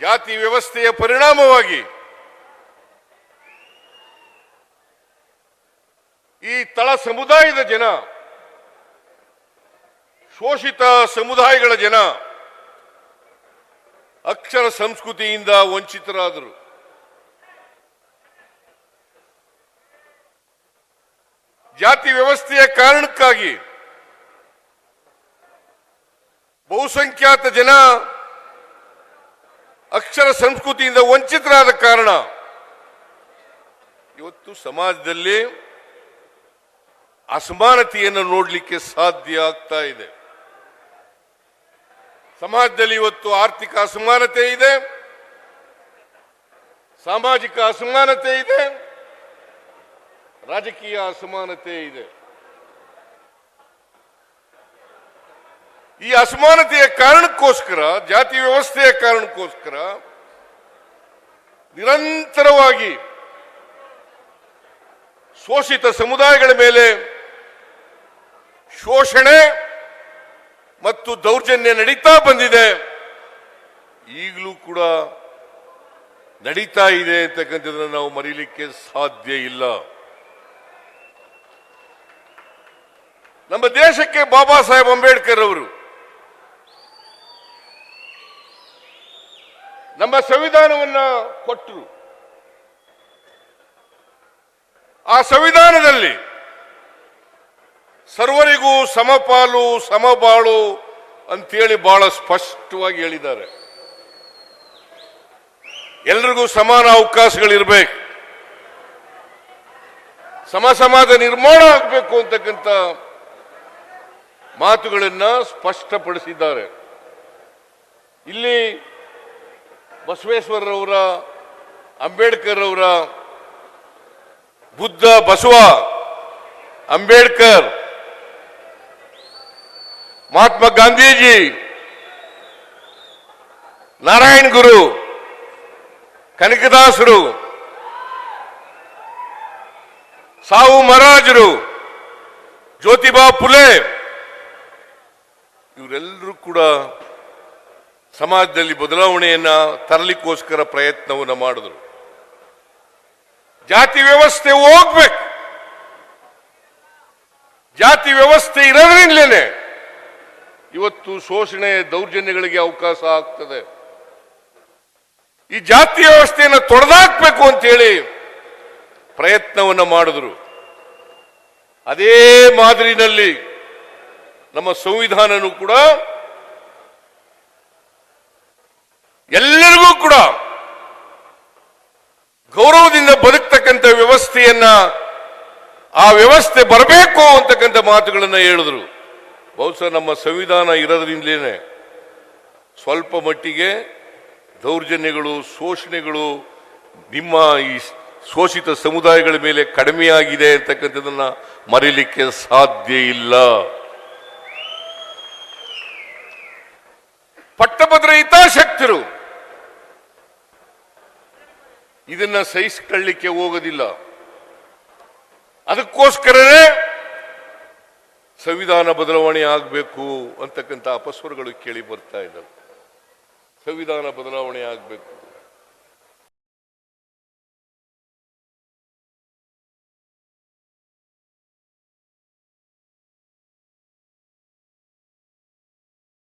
ಜಾತಿ ವ್ಯವಸ್ಥೆಯ ಪರಿಣಾಮವಾಗಿ ಈ ತಳ ಸಮುದಾಯದ ಜನ, ಶೋಷಿತ ಸಮುದಾಯಗಳ ಜನ, ಅಕ್ಷರ ಸಂಸ್ಕೃತಿಯಿಂದ ವಂಚಿತರಾದರು. ಜಾತಿ ವ್ಯವಸ್ಥೆಯ ಕಾರಣಕ್ಕಾಗಿ ಬಹುಸಂಖ್ಯಾತ ಜನ ಅಕ್ಷರ ಸಂಸ್ಕೃತಿಯಿಂದ ವಂಚಿತರಾದ ಕಾರಣ ಇವತ್ತು ಸಮಾಜದಲ್ಲಿ ಅಸಮಾನತೆಯನ್ನು ನೋಡಲಿಕ್ಕೆ ಸಾಧ್ಯ ಆಗ್ತಾ ಇದೆ. ಸಮಾಜದಲ್ಲಿ ಇವತ್ತು ಆರ್ಥಿಕ ಅಸಮಾನತೆ ಇದೆ. ಸಾಮಾಜಿಕ ಅಸಮಾನತೆ ಇದೆ. ರಾಜಕೀಯ ಅಸಮಾನತೆ ಇದೆ. ಈ ಅಸಮಾನತೆಯ ಕಾರಣಕ್ಕೋಸ್ಕರ, ಜಾತಿ ವ್ಯವಸ್ಥೆಯ ಕಾರಣಕ್ಕೋಸ್ಕರ ನಿರಂತರವಾಗಿ ಶೋಷಿತ ಸಮುದಾಯಗಳ ಮೇಲೆ ಶೋಷಣೆ ಮತ್ತು ದೌರ್ಜನ್ಯ ನಡೀತಾ ಬಂದಿದೆ. ಈಗಲೂ ಕೂಡ ನಡೀತಾ ಇದೆ ಅಂತಕ್ಕಂಥದ್ದನ್ನು ನಾವು ಮರೀಲಿಕ್ಕೆ ಸಾಧ್ಯ ಇಲ್ಲ. ನಮ್ಮ ದೇಶಕ್ಕೆ ಬಾಬಾ ಸಾಹೇಬ್ ಅಂಬೇಡ್ಕರ್ ಅವರು ನಮ್ಮ ಸಂವಿಧಾನವನ್ನು ಕೊಟ್ಟರು. ಆ ಸಂವಿಧಾನದಲ್ಲಿ ಸರ್ವರಿಗೂ ಸಮಪಾಲು, ಸಮಬಾಳು ಅಂತೇಳಿ ಬಹಳ ಸ್ಪಷ್ಟವಾಗಿ ಹೇಳಿದ್ದಾರೆ. ಎಲ್ರಿಗೂ ಸಮಾನ ಅವಕಾಶಗಳಿರ್ಬೇಕು. ಸಮ ಸಮಾಜ ನಿರ್ಮಾಣ ಆಗಬೇಕು ಅಂತಕ್ಕಂಥ ಮಾತುಗಳನ್ನ ಸ್ಪಷ್ಟಪಡಿಸಿದ್ದಾರೆ. ಇಲ್ಲಿ ಬಸವೇಶ್ವರರವರ ಅಂಬೇಡ್ಕರ್ ಅವರ ಬುದ್ಧ ಬಸವ, ಅಂಬೇಡ್ಕರ್, ಮಹಾತ್ಮ ಗಾಂಧೀಜಿ, ನಾರಾಯಣ ಗುರು, ಕನಕದಾಸರು, ಸಾವು ಮಹಾರಾಜರು, ಜ್ಯೋತಿಬಾ ಫುಲೆ ಇವರೆಲ್ಲರೂ ಕೂಡ ಸಮಾಜದಲ್ಲಿ ಬದಲಾವಣೆಯನ್ನ ತರಲಿಕ್ಕೋಸ್ಕರ ಪ್ರಯತ್ನವನ್ನು ಮಾಡಿದ್ರು. ಜಾತಿ ವ್ಯವಸ್ಥೆ ಹೋಗ್ಬೇಕು. ಜಾತಿ ವ್ಯವಸ್ಥೆ ಇರೋದ್ರಿಂದಲೇ ಇವತ್ತು ಶೋಷಣೆ ದೌರ್ಜನ್ಯಗಳಿಗೆ ಅವಕಾಶ ಆಗ್ತದೆ. ಈ ಜಾತಿ ವ್ಯವಸ್ಥೆಯನ್ನು ತೊಡೆದಾಕ್ಬೇಕು ಅಂತೇಳಿ ಪ್ರಯತ್ನವನ್ನ ಮಾಡಿದ್ರು. ಅದೇ ಮಾದರಿನಲ್ಲಿ ನಮ್ಮ ಸಂವಿಧಾನನೂ ಕೂಡ ವ್ಯವಸ್ಥೆಯನ್ನ ಆ ವ್ಯವಸ್ಥೆ ಬರಬೇಕು ಅಂತಕ್ಕಂಥ ಮಾತುಗಳನ್ನ ಹೇಳಿದ್ರು. ಬಹುಶಃ ನಮ್ಮ ಸಂವಿಧಾನ ಇರೋದ್ರಿಂದಲೇ ಸ್ವಲ್ಪ ಮಟ್ಟಿಗೆ ದೌರ್ಜನ್ಯಗಳು, ಶೋಷಣೆಗಳು ನಿಮ್ಮ ಈ ಶೋಷಿತ ಸಮುದಾಯಗಳ ಮೇಲೆ ಕಡಿಮೆಯಾಗಿದೆ ಅಂತಕ್ಕಂಥದ್ದನ್ನ ಮರೀಲಿಕ್ಕೆ ಸಾಧ್ಯ ಇಲ್ಲ. ಪಟ್ಟಭದ್ರ ಹಿತಾಸಕ್ತರು ಇದನ್ನ ಸಹಿಸಿಕೊಳ್ಳಿಕ್ಕೆ ಹೋಗೋದಿಲ್ಲ. ಅದಕ್ಕೋಸ್ಕರನೇ ಸಂವಿಧಾನ ಬದಲಾವಣೆ ಆಗಬೇಕು ಅಂತಕ್ಕಂಥ ಅಪಸ್ವರಗಳು ಕೇಳಿ ಬರ್ತಾ ಇದ್ದಾವೆ. ಸಂವಿಧಾನ ಬದಲಾವಣೆ ಆಗಬೇಕು.